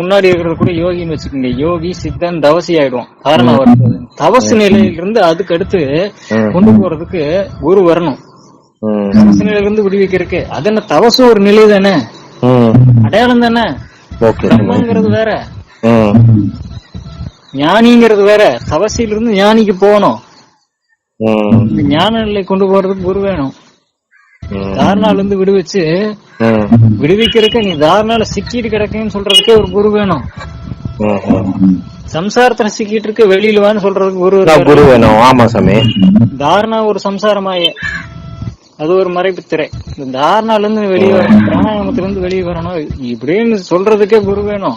முன்னாடி இருக்கிறது கூட யோகின்னு வச்சுக்கோங்க. யோகி சித்தன் தவசி ஆயிடுவோம் காரணம் வரும்போது தவசு நிலையிலிருந்து அதுக்கு அடுத்து. கொண்டு போறதுக்கு குரு வரணும். தவசு நிலையிலிருந்து விடுவிக்கிறதுக்கு. அது என்ன தவசு ஒரு நிலை தானே. அடையாளம் தானே? பிரம்மங்கிறது வேற. ஞானிங்கிறது வேற. தவசிலிருந்து ஞானிக்கு போகணும். ஞான நிலை கொண்டு போறதுக்கு குரு வேணும். ம். தாரணால இருந்து விடுவிச்சு. விடுவிக்கிறதுக்கு நீ தாரணால சிக்கிட்டு கிடக்குன்னு சொல்றதுக்கே ஒரு குரு வேணும். சம்சாரத்துல சிக்கிட்டு இருக்க வெளியில வான்னு சொல்றதுக்கு குரு குரு வேணும். ஆமா சாமி. தாரணா ஒரு சம்சாரமாய. அது ஒரு மறைப்பு திரை. இந்த தாரணால இருந்து வெளியே வரணும் பிராணாயாமத்துல இருந்து வெளியே வரணும். இப்படின்னு சொல்றதுக்கே குரு வேணும்.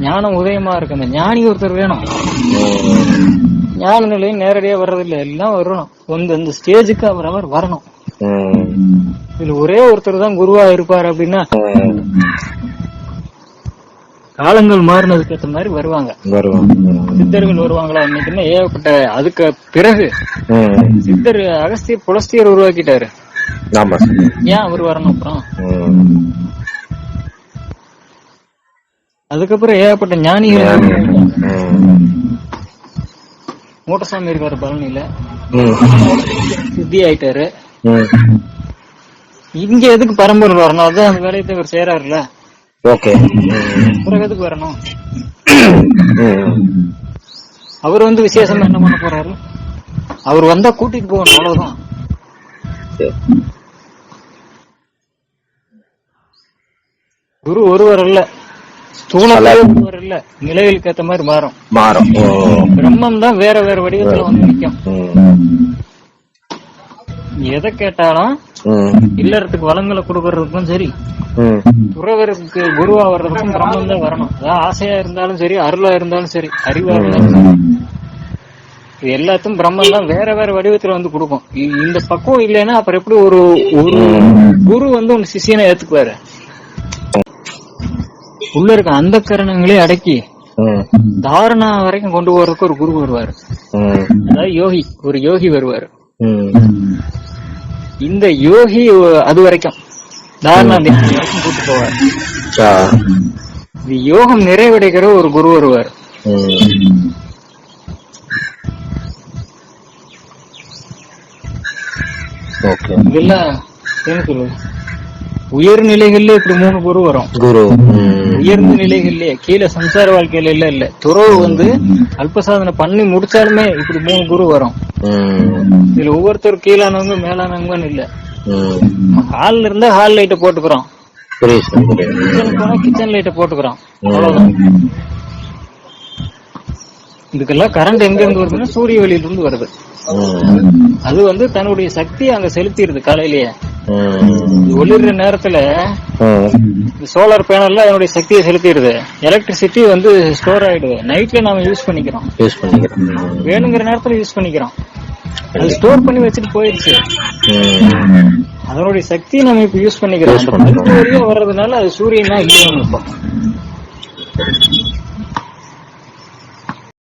ஞானம் உதயமா இருக்கு. அந்த ஞானி ஒருத்தர் வேணும். ஞான நிலையும் நேரடியா வர்றதில்ல. எல்லாம் வரணும். இந்த ஸ்டேஜுக்கு அவர் அவர் வரணும். இதுல ஒரே ஒருத்தர் தான் குருவா இருப்பாரு அப்படின்னா. காலங்கள் மாறினதுக்கு ஏத்த மாதிரி வருவாங்க சித்தர்கள் வருவாங்களா இன்னைக்குன்னா ஏகப்பட்ட அதுக்கு பிறகு. சித்தர் அகஸ்தியர் புலஸ்தியர் உருவாக்கிட்டாரு ஏன் அவர் வரணும் அப்புறம். அதுக்கப்புறம் ஏகப்பட்ட ஞானிகள். மூட்டசாமி இருக்காரு பழனியில. சித்தி ஆயிட்டாரு. இங்க எதுக்கு பரம்பரை வரணும் அதான் அந்த வேலையை இவர் செய்யறாருல ஓகே. அப்புறம் எதுக்கு வரணும். அவர் வந்து விசேஷமா என்ன பண்ண போறாரு அவர் வந்தா கூட்டிட்டு போகணும் அவ்வளவுதான். குரு ஒருவர் அல்ல ஒருவர் இல்ல நிலைகளுக்கு ஏத்த மாதிரி மாறும் மாறும். பிரம்மம் தான் வேற வேற வடிவத்துல வந்து நிக்கும் ம். எதை கேட்டாலும். இல்லறதுக்கு வளங்களை கொடுக்கறதுக்கும் சரி. துறவருக்கு குருவா வர்றதுக்கும் பிரம்மம் தான் வரணும் அதான் ஆசையா இருந்தாலும் சரி அருளா இருந்தாலும் சரி அறிவா இருந்தாலும் இது எல்லாத்தையும் பிரம்மம் தான் வேற வேற வடிவத்துல வந்து கொடுக்கும் இந்த பக்குவம் இல்லைன்னா அப்புறம் எப்படி ஒரு ஒரு குரு வந்து உங்க சிஷியனை ஏத்துக்குவாரு உள்ள இருக்க அந்த கரணங்களே அடக்கி. தாரணா வரைக்கும் கொண்டு போறதுக்கு ஒரு குரு வருவாரு. அதாவது யோகி ஒரு யோகி வருவாரு. இந்த யோகி அது வரைக்கும். தாரணா வரைக்கும் கூட்டு போவார். யோகம் நிறைவடைகிற ஒரு குரு வருவார் இதெல்லாம் என்ன சொல்லுவது உயர் நிலைகள்ல இப்படி மூணு குரு வரும். குரு. உயர்ந்த நிலைகள்லயே கீழே சம்சார வாழ்க்கையில இல்ல இல்ல. துறவு வந்து அல்பசாதனை பண்ணி முடிச்சாலுமே இப்படி மூணு குரு வரும். இதுல ஒவ்வொருத்தரும் கீழானவங்க மேலானவங்கன்னு இல்ல. ம். ஹால்ல இருந்தா ஹால் லைட்டை போட்டுக்கிறோம். கிச்சனுக்கு போனா கிச்சன் லைட்டை போட்டுக்கிறோம். அவ்வளவுதான். இதுக்கெல்லாம் கரண்ட் எங்க இருந்து வருதுன்னா சூரிய வெளியில இருந்து வருது. அது வந்து தன்னுடைய சக்தியை அங்க செலுத்திடுது காலையிலேயே. ஒளிர்ற நேரத்துல. சோலார் பேனல்ல அதனுடைய சக்தியை செலுத்திடுது. எலக்ட்ரிசிட்டி வந்து ஸ்டோர் ஆயிடுது. நைட்ல நாம யூஸ் பண்ணிக்கிறோம். வேணுங்கிற நேரத்துல யூஸ் பண்ணிக்கிறோம். அது ஸ்டோர் பண்ணி வச்சுட்டு போயிடுச்சு. அதனுடைய சக்தியை நம்ம இப்ப யூஸ் பண்ணிக்கிறோம். அந்த வர்றதுனால அது சூரியனா இல்லையா